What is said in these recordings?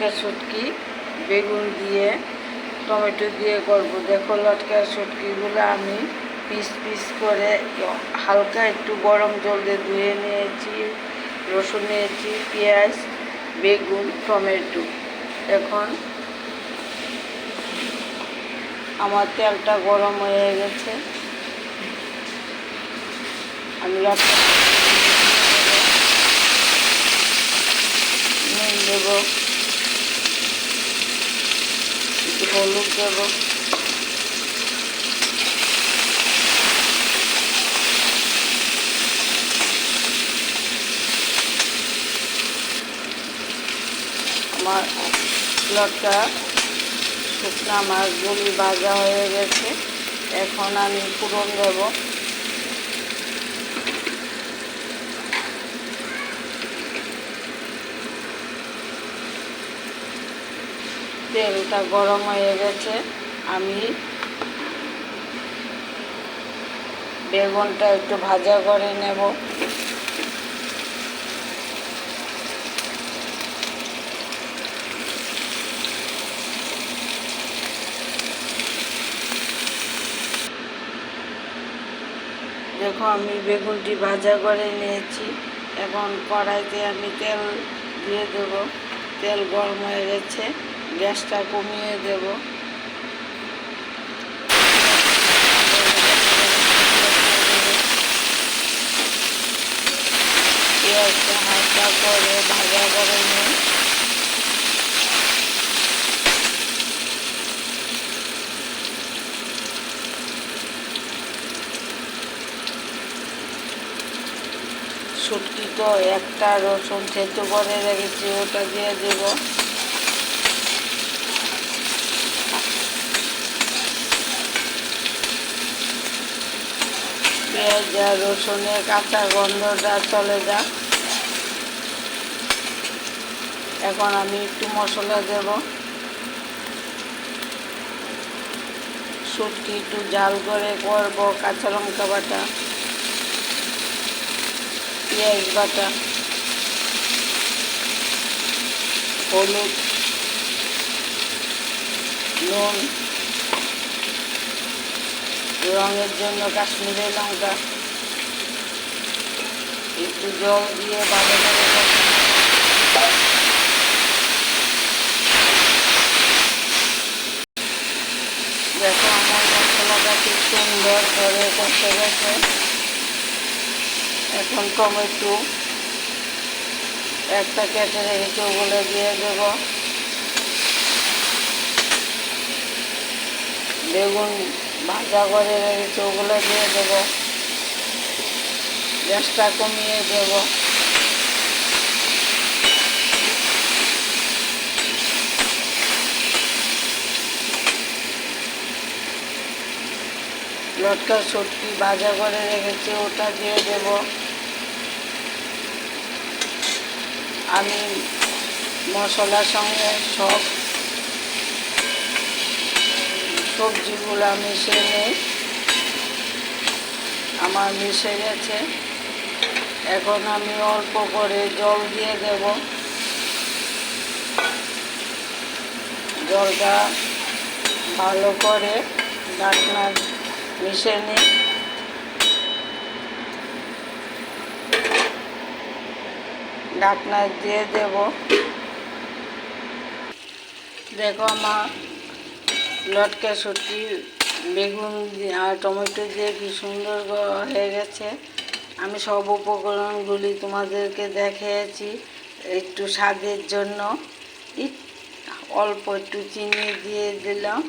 লটকা শুটকি বেগুন দিয়ে, টমেটো দিয়ে করব। দেখো লটকা শুটকিগুলো আমি পিস পিস করে হালকা একটু গরম জল দিয়ে ধুয়ে নিয়েছি, রসুন নিয়েছি, পেঁয়াজ, বেগুন, টমেটো। এখন আমার তেলটা গরম হয়ে গেছে। আমি লটকা নুন দেবো একটু হলুদ দেবো আমার লটকা শুকনা মাছগুলি ভাজা হয়ে গেছে। এখন আমি ফুরন দেবো। তেলটা গরম হয়ে গেছে, আমি বেগুনটা একটু ভাজা করে নেব। দেখো, আমি বেগুনটি ভাজা করে নিয়েছি। এখন কড়াইতে আমি তেল দিয়ে দেব। তেল গরম হয়ে গেছে। গ্যাসটা কমিয়ে দেব। হালকা করে ভাজা করে নিই। শুটকি তো একটা রসুন সেদ্ধ করে রেখেছি, ওটা দিয়ে দেব। পেঁয়াজ আর রসুনের কাঁচা গন্ধটা চলে যাক এখন আমি একটু মশলা দেব। শুটকি একটু জাল করে করব, কাঁচা লঙ্কা বাটা, পেঁয়াজ বাটা, হলুদ, নুন রঙের জন্য কাশ্মীরি লঙ্কা। একটু জল দিয়ে ভালো করে দেখো আমার মশলাটা খুব সুন্দর করে কষে গেছে। এখন টমেটো একটা কেটে রেখেছি, ওগুলো দিয়ে দেব। বেগুন ভাজা করে রেখেছি ওগুলো দিয়ে দেব। গ্যাসটা কমিয়ে দেব। লটকা সটকি ভাজা করে রেখেছি, ওটা দিয়ে দেব। আমি মশলার সঙ্গে সব সবজিগুলো মিশে নিই। আমার মিশে গেছে। এখন আমি অল্প করে জল দিয়ে দেব। জলটা ভালো করে ডাকনা মিশে নিই। ডাকনা দিয়ে দেব। দেখো আমার লটকা শুটকি বেগুন আর টমেটো দিয়ে কি সুন্দর হয়ে গেছে। আমি সব উপকরণগুলি তোমাদেরকে দেখিয়েছি একটু স্বাদের জন্য। অল্প একটু চিনি দিয়ে দিলাম।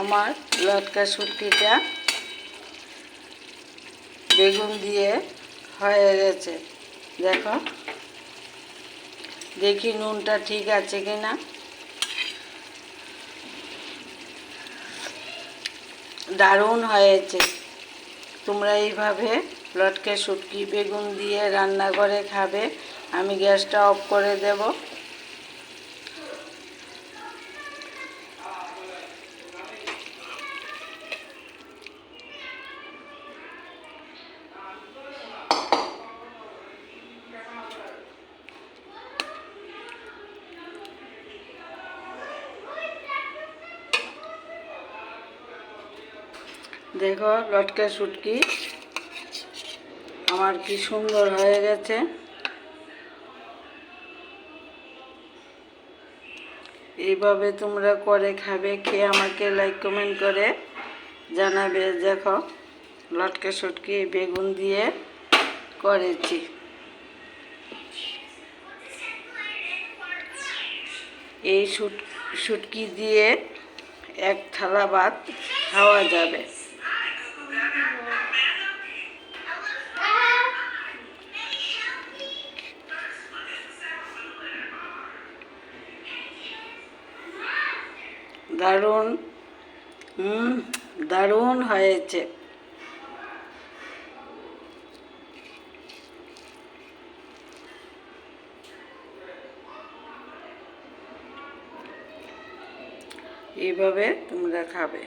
আমার লটকা শুটকিটা বেগুন দিয়ে হয়ে গেছে। দেখো, দেখি নুনটা ঠিক আছে কিনা। দারুণ হয়েছে। তোমরা এইভাবে লটকে শুটকি, বেগুন দিয়ে রান্না করে খাবে। আমি গ্যাসটা অফ করে দেব। দেখো লটকা শুটকি। আমার কি সুন্দর হয়ে গেছে। এইভাবে তোমরা করে খাবে, খেয়ে আমাকে লাইক কমেন্ট করে জানাবে। দেখো লটকা শুটকি, বেগুন দিয়ে করেছি। এই শুট, শুটকি দিয়ে এক থালা ভাত খাওয়া যাবে। দারুণ। হুম দারুণ হয়েছে। এইভাবে তোমরা খাবে।